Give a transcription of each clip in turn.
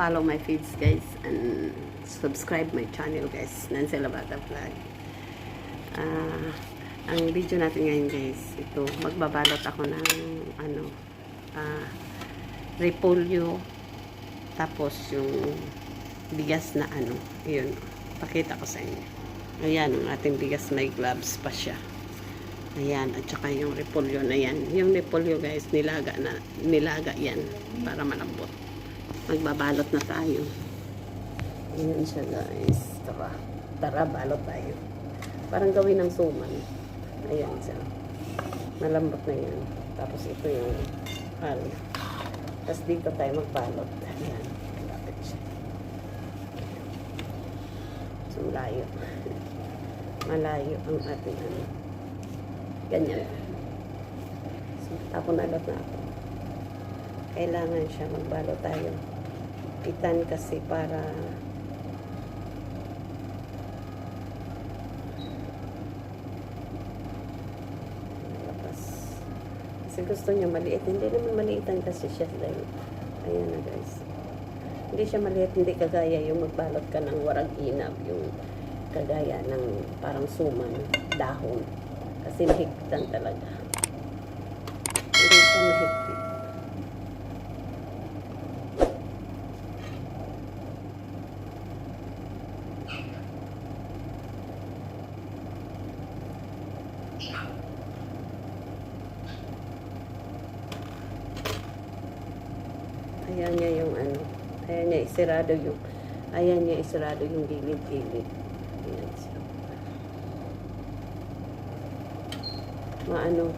follow my feeds guys and subscribe my channel guys. Nancy Labata Vlog. Ah, ang video natin ngayon guys ito magbabalot ako ng ano ah, repolyo tapos yung bigas na ano yun pakita ko sa inyo. Ayan ang ating bigas may gloves pa siya. Ayan at saka yung repolyo na yan. Yung repolyo guys nilaga na nilaga yan para malambot magbabalot na tayo. Ayan siya guys. Tara. Tara balot tayo. Parang gawin ng suman. Ayan siya. Malambot na yan. Tapos ito yung hal. Tapos dito tayo magbalot. Ayan. Lapit siya. So malayo. Malayo ang ating ano. Ganyan. So tapon na ako. Kailangan siya magbalot tayo itan kasi para labas kasi gusto niya maliit. Hindi naman maliitan kasi siya dahil ayan na guys. Hindi siya maliit hindi kagaya yung magbalot ka ng warag inab yung kagaya ng parang suman dahon. Kasi mahigpitan talaga. Hindi siya mahigpit Ayan niya yung ano. Ayan niya isirado yung ayan niya isirado yung gilid-gilid. Ayan siya. Maano,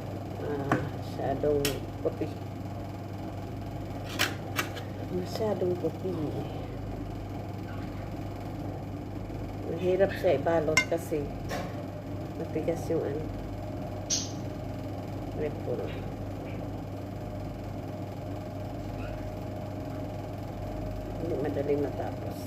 ah, masyadong puti. Masyadong puti. Mahirap siya ibalot kasi matigas yung ano. Repuro. Hindi madali matapos.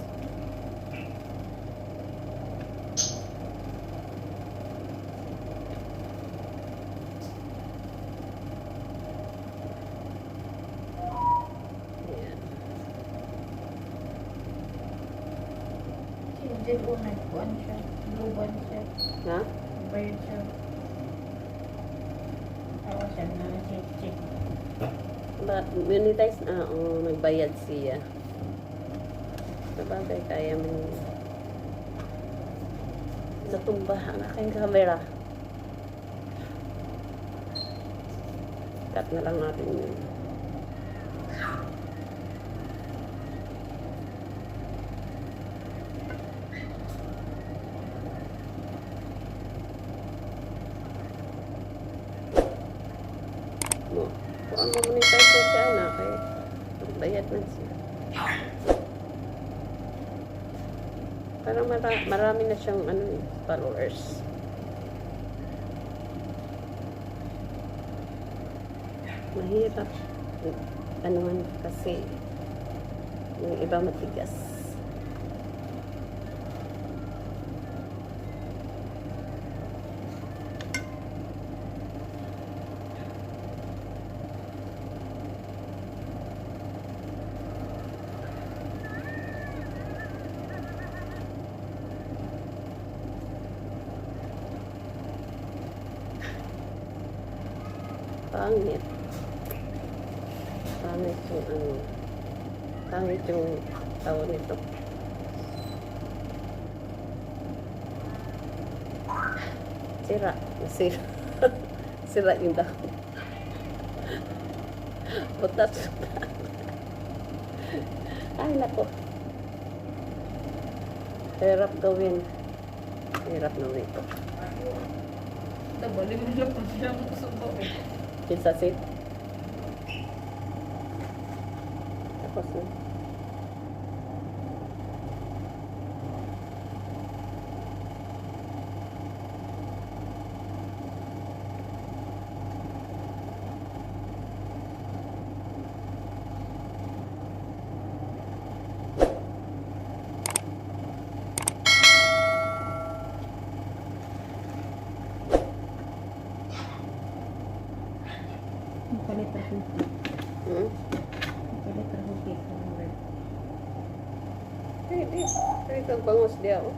Jel unay kuan siya. Blue one siya. Ha? Bayad siya. Tawa siya na check check. Ba, monetize na, oo, nagbayad siya. Sabagay, kaya mo yun. Natumba ang aking camera. Cut na lang natin yun. Kung ang monetize na siya na, kaya bayad man siya. Parang mara marami na siyang ano, eh, followers. Mahirap. Ano man kasi yung iba matigas. Pangit. Pangit yung ano. Pangit yung tawag nito. Sira. Sira. Sira yung dahon. Putat. Ay, nako. Hirap gawin. Hirap na ito. Dabali mo lang kung siya mo kusubo eh. Pizza seat. Tapos na. Mapalit ako. Hmm? Mapalit ako cake. kag bangus diya oh.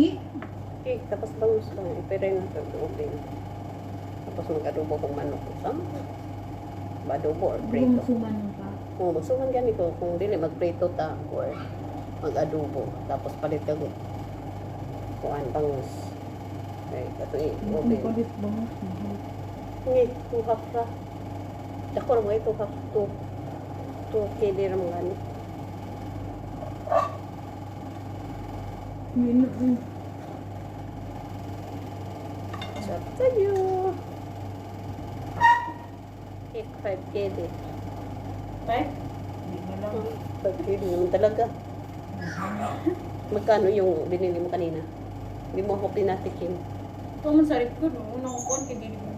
Hi? Okay, tapos bangus lang. Na ito. Okay. Tapos mag-adobo kong manok. Sama. Ba-adobo or prito. Bumusuman ka. Oo, masukan gani ko. Kung dili, mag-prito ta or mag-adobo. Tapos palit ka kuan bangus. Okay, kato eh. Kung Okay. palit bangus. Hindi, tuhak ra. Dako ra mga tuhak. Tu. Tu, kili ra mga ano. Yun, yun. Sarap sa'yo. Cake 5 kili. Tay? Hindi na lang. 5 kili naman talaga. Magkano yung binili mo kanina? Hindi mo ako pinatikim. Ito man sa ko, no? Unang kuwan, kaya hindi mo.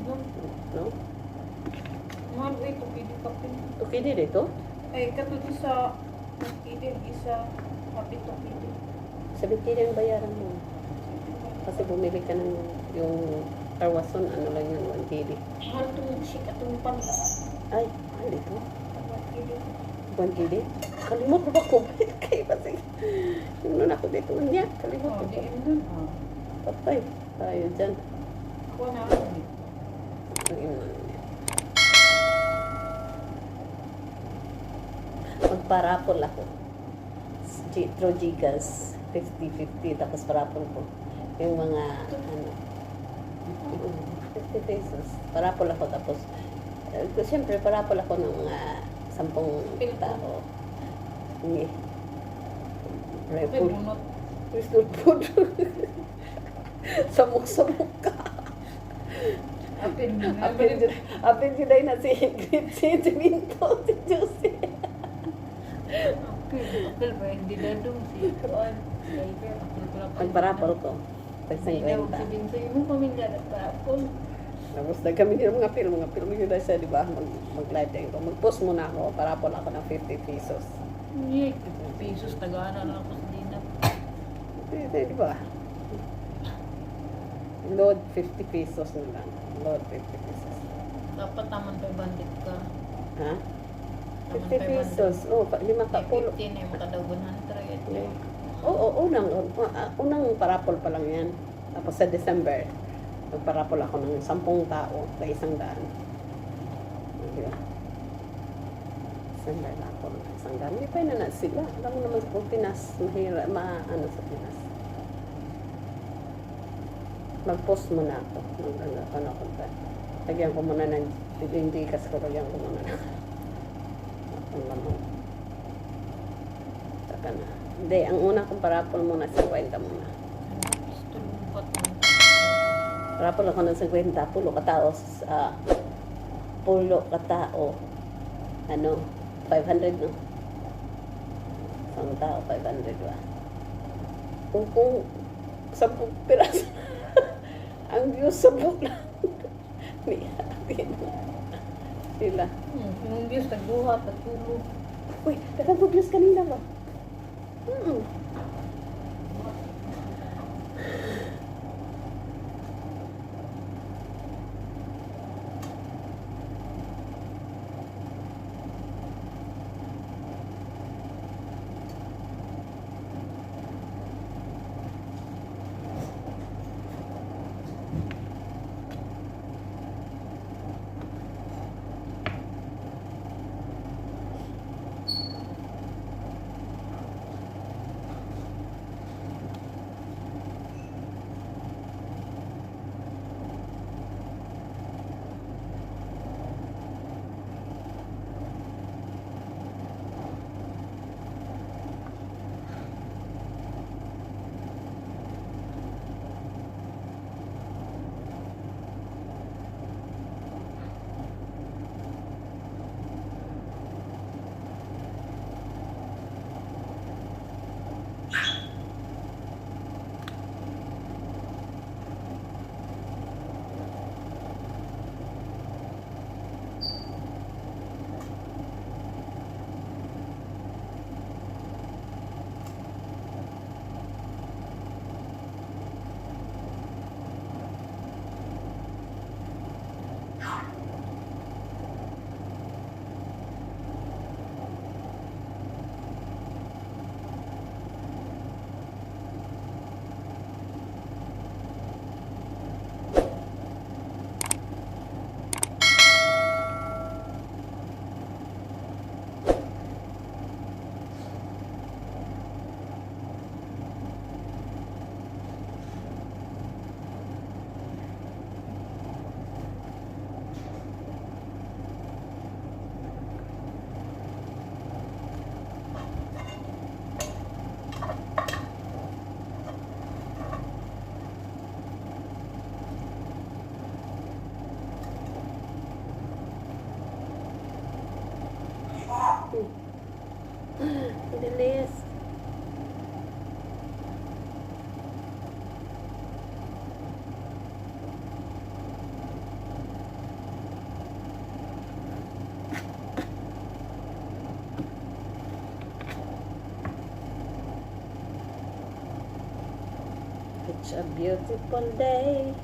No? Mahal ko ito, pili ka pin. Okay din ito. Ay, katuto sa Idil, isa, kapito pili. Sabi kili ang bayaran mo. Kasi bumili ka ng yung karwason, ano lang yun, 1 kili. Mahal itong si katong panda. Ay, ano ito? Tawag Idil. 1 kili? Kalimot mo ba ko? Kaya kasi, yun na ako dito. Niya, kalimot Oh, ko. di yun dun. Patay. Tayo dyan. Kuha na. Magparapol ako. G- Through Gigas. 50-50. Tapos parapol ko. Yung mga, ano, mm, 50 pesos. Parapol ako. Tapos, eh, siyempre, parapol ako ng mga sampung tao. Hindi. May bunot. Crystal food. Samok-samok ka. Apin mo. Apin apin dyan na si Ingrid, si Jaminto, si Josie. Ba? Hindi na dum si Kuan. Ko. Pag 50. sabihin sa na parapol. Tapos na kami ng mga film, mga film yun siya, di ba? Mag, mag-live din ko. Mag-post muna ako, parapol ako ng 50 pesos. Hindi. Pesos tagana lang ako sa dinap. Di, di, di ba? Load 50 pesos na lang. Load 50 pesos. Dapat naman pa bandit ka. Ha? Taman 50 pesos. Oh, pa- lima ka pulo. 15 eh, makadaw 100. Oo, unang, uh, unang parapol pa lang yan. Tapos sa December, nagparapol ako ng sampung tao sa isang daan. Ba? December na ako ng isang daan. Hindi pa yun na sila. Alam mo naman sa Pinas, mahira, ma, ano sa Pinas. Mag-post muna ako. Mag, ano, ano ako ba? Lagyan ko muna ng, hindi kasi ko lagyan ko muna ng, ang lamang. Saka na. Hindi, ang una kong parapol muna, 50 muna. Parapol ako ng 50, pulo katao sa pulo katao. Ano, 500 no? Isang tao, 500 ba? Kung kung 10 piraso, ang views sa book lang. Ni atin. Sila. Hmm, yung Diyos nagbuhat at tulog. Uy, nakag views kanina ba? Mm beautiful day.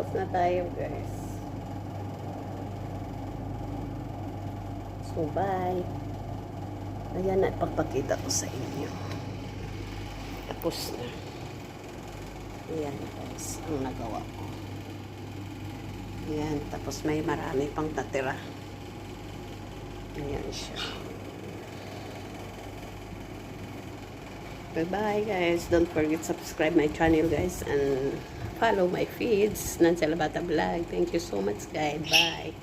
Tapos na tayo, guys. So, bye. Ayan na, pagpakita ko sa inyo. Tapos na. Ayan, guys, ang nagawa ko. Ayan, tapos may marami pang natira. Ayan siya. Bye-bye, guys. Don't forget subscribe my channel, guys, and follow my feeds. Nancy Labata Vlog. Thank you so much, guys. Bye.